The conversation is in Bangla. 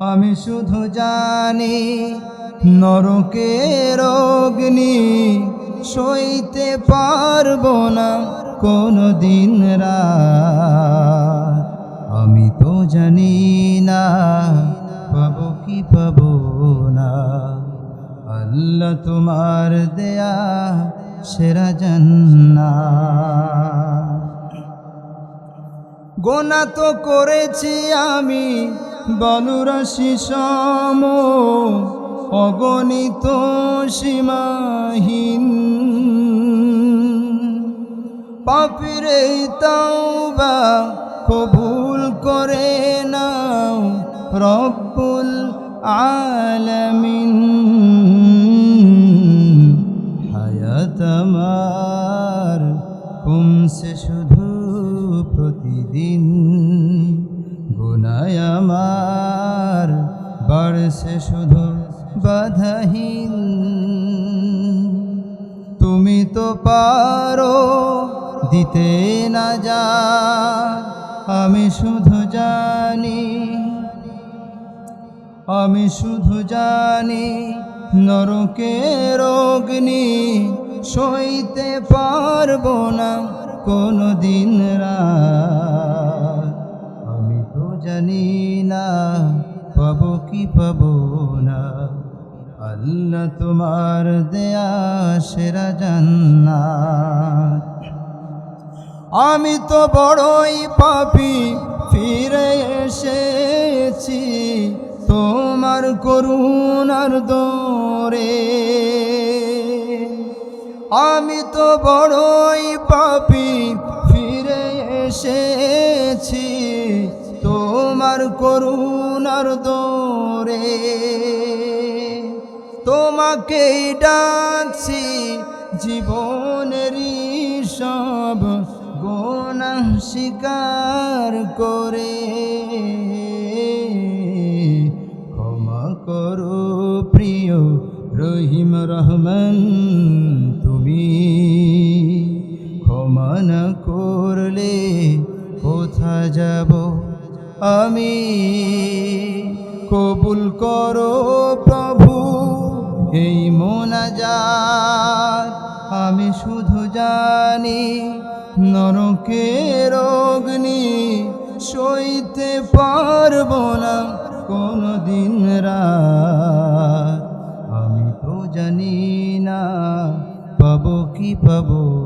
আমি শুধু জানি, নরকের অগ্নি সইতে পারব না কোনো দিন রাত। আমি তো জানি না, পাবো কি পাবো না। আল্লাহ তোমার দেয়া সেরা জান্না গোনা তো করেছি আমি বলুরাশি সম অগণিত সীমাহীন। পাপির এই তাওবা কবুল করে নাও রব্বুল আলামিন। হায়াত আমার কমছে শুধু প্রতিদিন। বাড়ছে শুধু বাধাহীন। তুমি তো পারো দিতে না যা, আমি শুধু জানি, আমি শুধু জানি নরকের অগ্নি সইতে পারব না কোনো দিন রাত। আমি তো জানি না কি পাবো না। আল্লাহ তোমার দেয়া সেরা জান্নাত। আমি তো বড়ই পাপি, ফিরে এসেছি তোমার করুণার দোরে। আমি তো বড়ই পাপি, ফিরে এসেছি তোমার করুণার দোরে তোমাকেই ডাকছি জীবনেরই সব গোনা স্বীকার করে। ক্ষমা করো প্রিয় রহিম রহমান, তুমি ক্ষমা না করলে কোথা যাব? আমি। কবুল করো প্রভু, এই মোনাজাত। আমি শুধু জানি নরকের অগ্নি সইতে পারব না কোনো দিন রাত। আমি তো জানি না, পাবো কি পাবো?